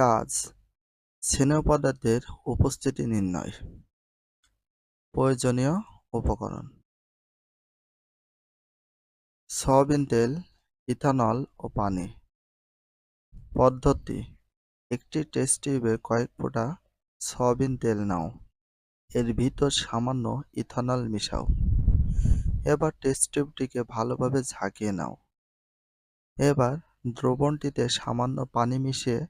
কাজ, স্নেহ পদার্থের উপস্থিতি নির্ণয়। প্রয়োজনীয় উপকরণ। সয়াবিন তেল, ইথানল ও পানি। পদ্ধতি। একটি টেস্ট টিউবে কয়েক ফোঁটা সয়াবিন তেল নাও। এর ভিতর সামান্য ইথানল মিশাও। এবার টেস্ট টিউবটিকে ভালোভাবে ঝাঁকিয়ে নাও। এবার দ্রবণটিতে সামান্য পানি মিশিয়ে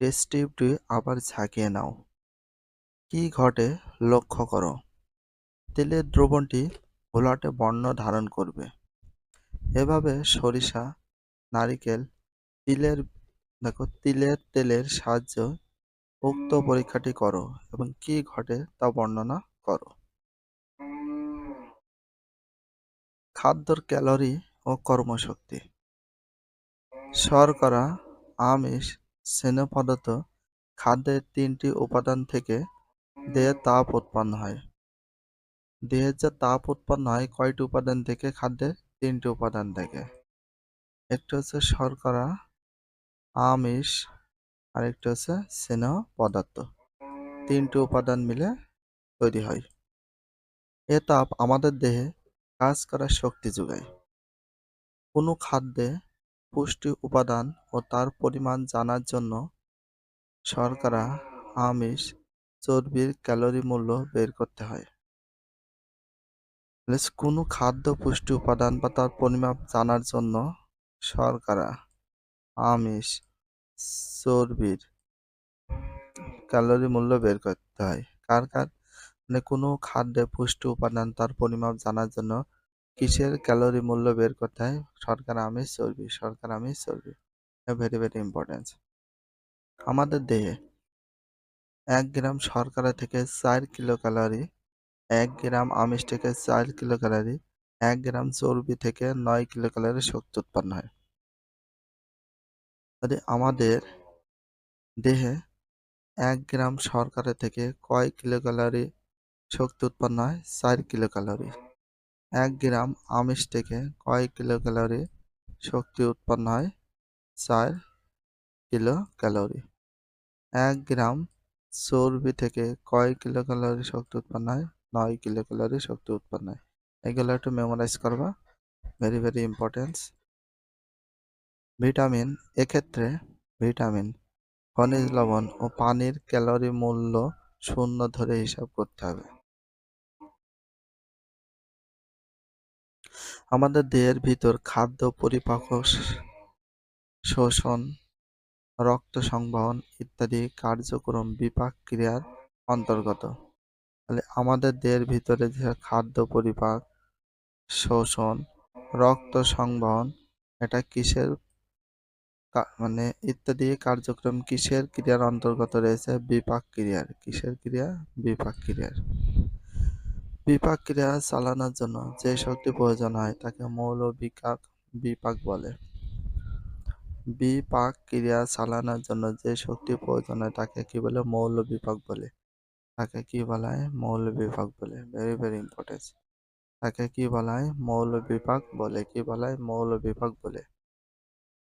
টিউবটি আবার ঝাঁকিয়ে নাও। কি ঘটে লক্ষ্য করো। তেলের দ্রবণটি ঘোলাটে বর্ণ ধারণ করবে। এভাবে সরিষা, নারিকেল, তিলের, দেখো, তিলের তেলের সাহায্য উক্ত পরীক্ষাটি করো এবং কি ঘটে তা বর্ণনা করো। খাদ্যর ক্যালোরি ও কর্মশক্তি। শর্করা, আমিষ স্নেহ পদার্থ খাদ্যের তিনটি উপাদান থেকে দেহে তাপ উৎপন্ন হয়। দেহের যে তাপ উৎপন্ন হয়, কয়টি উপাদান থেকে খাদ্যের তিনটি উপাদান থেকে। একটি হচ্ছে শর্করা, আমিষ, আরেকটি হচ্ছে স্নেহ পদার্থ। তিনটি উপাদান মিলে তৈরি হয়। এ তাপ আমাদের দেহে কাজ করার শক্তি যোগায়। কোনো খাদ্যে পুষ্টি উপাদান ও তার পরিমাণ জানার জন্য শর্করা, আমিষ, চর্বির ক্যালোরি মূল্য বের করতে হয়। কোনো খাদ্য পুষ্টি উপাদান বা তার পরিমাপ জানার জন্য শর্করা, আমিষ, চর্বির ক্যালোরি মূল্য বের করতে হয়। কার কার? মানে কোনো খাদ্যে পুষ্টি উপাদান তার পরিমাপ জানার জন্য কিসের ক্যালোরি মূল্য বের করতে হয়? শর্করা আমিষ চর্বি শর্করা আমিষ চর্বি। ভেরি ভেরি ইম্পর্টেন্ট আমাদের দেহে এক গ্রাম শর্করা থেকে চার কিলো ক্যালোরি, এক গ্রাম আমিষ থেকে চার কিলো ক্যালোরি, এক গ্রাম চর্বি থেকে নয় কিলো ক্যালোরি শক্তি উৎপন্ন হয়। যদি আমাদের দেহে এক গ্রাম শর্করা থেকে কয় কিলো ক্যালোরি শক্তি উৎপন্ন হয়? চার কিলো ক্যালোরি। এক গ্রাম আমিষ থেকে কয় কিলো ক্যালোরি শক্তি উৎপন্ন হয় চার কিলো ক্যালোরি এক গ্রাম চর্বি থেকে কয় কিলো ক্যালোরি শক্তি উৎপন্ন হয়? নয় কিলো ক্যালোরি শক্তি উৎপন্ন হয়। এগুলো একটু মেমোরাইজ করবা। ভেরি ভেরি ইম্পর্টেন্স ভিটামিন এক্ষেত্রে ভিটামিন খনিজ লবণ ও পানির ক্যালোরি মূল্য শূন্য ধরে হিসাব করতে হবে। আমাদের দেহের ভিতর খাদ্য পরিপাক শোষণ, রক্ত সংবহন ইত্যাদি কার্যক্রম বিপাক ক্রিয়ার অন্তর্গত। তাহলে আমাদের দেহের ভিতরে যে খাদ্য পরিপাক, শোষণ, রক্ত সংবহন, এটা কিসের মানে ইত্যাদি কার্যক্রম কিসের ক্রিয়ার অন্তর্গত রয়েছে? বিপাক ক্রিয়ার। কিসের ক্রিয়া? বিপাক ক্রিয়ার। বিপাক ক্রিয়া চালানোর জন্য যে শক্তি প্রয়োজন হয়, তাকে মৌল বিকাক বিপাক বলে। বিপাক ক্রিয়া চালানোর জন্য যে শক্তি প্রয়োজন হয়, তাকে কি বলে? মৌল বিপাক বলে। তাকে কি বলা হয়? মৌল বিপাক বলে। ভেরি ভেরি ইম্পর্টেন্ট তাকে কি বলা হয়? মৌল বিপাক বলে। কি বলা হয়? মৌল বিপাক বলে।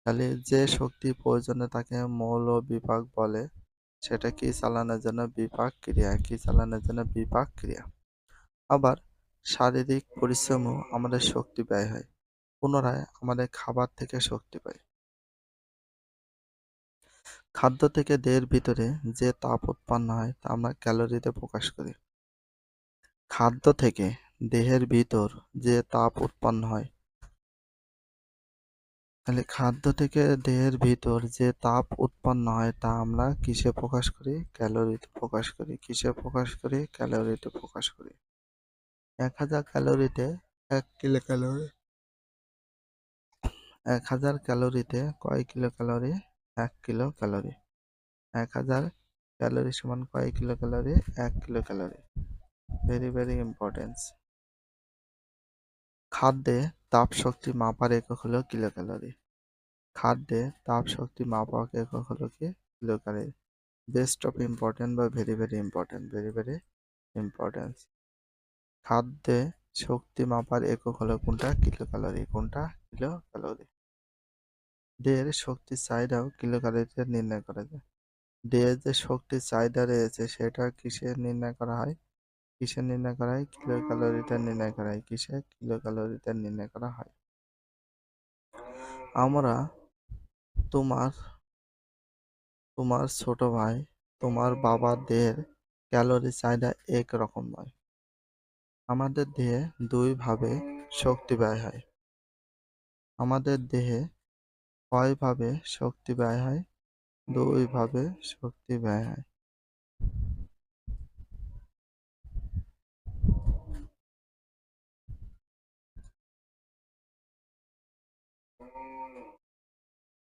তাহলে যে শক্তি প্রয়োজনে তাকে মৌল বিপাক বলে। সেটা কি চালানোর জন্য? বিপাক ক্রিয়া কি চালানোর জন্য? বিপাক ক্রিয়া আবার শারীরিক পরিশ্রমও আমাদের শক্তি ব্যয় হয়, পুনরায় আমাদের খাবার থেকে শক্তি পাই। খাদ্য থেকে দেহের ভিতরে যে তাপ উৎপন্ন হয় তা আমরা ক্যালোরিতে প্রকাশ করি। খাদ্য থেকে দেহের ভিতর যে তাপ উৎপন্ন হয়, তাহলে খাদ্য থেকে দেহের ভিতর যে তাপ উৎপন্ন হয় তা আমরা কিসে প্রকাশ করি? ক্যালোরিতে প্রকাশ করি। কিসে প্রকাশ করি? ক্যালোরিতে প্রকাশ করি। এক হাজার ক্যালোরিতে এক কিলো ক্যালোরি। এক হাজার ক্যালোরিতে কয় কিলো ক্যালোরি? এক কিলো ক্যালোরি। এক হাজার ক্যালোরি সমান কয় কিলো ক্যালোরি? এক kilo calorie. Very very importance খাদ্যে তাপ শক্তি মাপার একক হলো কিলো ক্যালোরি। খাদ্যে তাপ শক্তি মাপার একক হলো কি? Kilo calorie. Best of important বা very very important very very importance খাদ্যে শক্তি মাপার একক হলো কোনটা? কিলো ক্যালোরি কোনটা? কিলো ক্যালোরি দেহের শক্তির চাহিদাও কিলো ক্যালোরিতে নির্ণয় করা যায়। দেহের যে শক্তির চাহিদা রয়েছে, সেটা কিসে নির্ণয় করা হয়? কিসে নির্ণয় করা হয়? কিলো ক্যালোরিতে নির্ণয় করা হয়। কিসে? কিলো ক্যালোরিতে নির্ণয় করা হয়। আমরা তোমার তোমার ছোট ভাই, তোমার বাবার দেহের ক্যালোরি চাহিদা এক রকম নয়। আমাদের দেহে দুই ভাবে শক্তি ব্যয় হয়। আমাদের দেহে কয় ভাবে শক্তি ব্যয় হয়? দুই ভাবে শক্তি ব্যয় হয়।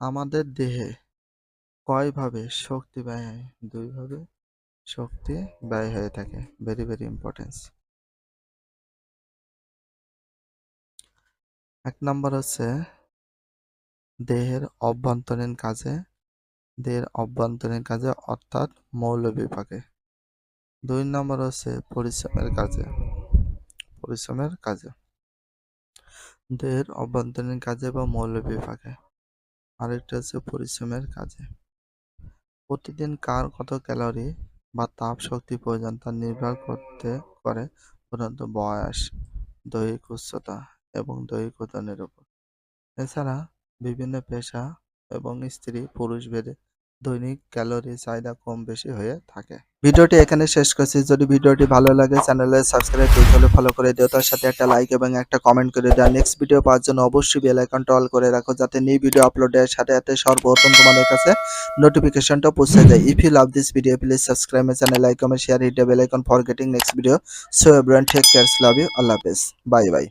আমাদের দেহে কয় ভাবে শক্তি ব্যয় হয়? দুই ভাবে শক্তি ব্যয় হয়ে থাকে। ভেরি ভেরি ইম্পর্টেন্স এক নম্বর হচ্ছে দেহের অভ্যন্তরীণ কাজে, দেহের অভ্যন্তরীণ কাজে অর্থাৎ মৌল বিভাগে। দুই নম্বর হচ্ছে পরিশ্রমের কাজে পরিশ্রমের কাজে। দেহের অভ্যন্তরীণ কাজে বা মৌল বিভাগে। আরেকটা হচ্ছে পরিশ্রমের কাজে। প্রতিদিন কার কত ক্যালোরি বা তাপ শক্তি প্রয়োজন তা নির্ভর করতে, করে প্রধানত বয়স, দৈহিক উচ্চতা এবং দৈহিক ওজনের উপর। এছাড়া বিভিন্ন পেশা এবং স্ত্রী পুরুষ ভেদে দৈনিক ক্যালোরি চাহিদা কম বেশি হয়ে থাকে। ভিডিওটি এখানে শেষ করছি। যদি ভিডিওটি ভালো লাগে চ্যানেলে সাবস্ক্রাইব হলে ফলো করে দিও। তার সাথে একটা লাইক এবং একটা কমেন্ট করে দাও। নেক্সট ভিডিও পাওয়ার জন্য অবশ্যই বেল আইকনটা অল করে রাখো, যাতে নিউ ভিডিও আপলোডের সাথে সাথে সর্বপ্রথম তোমাদের কাছে নোটিফিকেশনটা পৌঁছে যায়। If you love this video please subscribe my channel like comment share hit bell icon for getting next video so everyone take cares love you আল্লাহ হাফেজ বাই বাই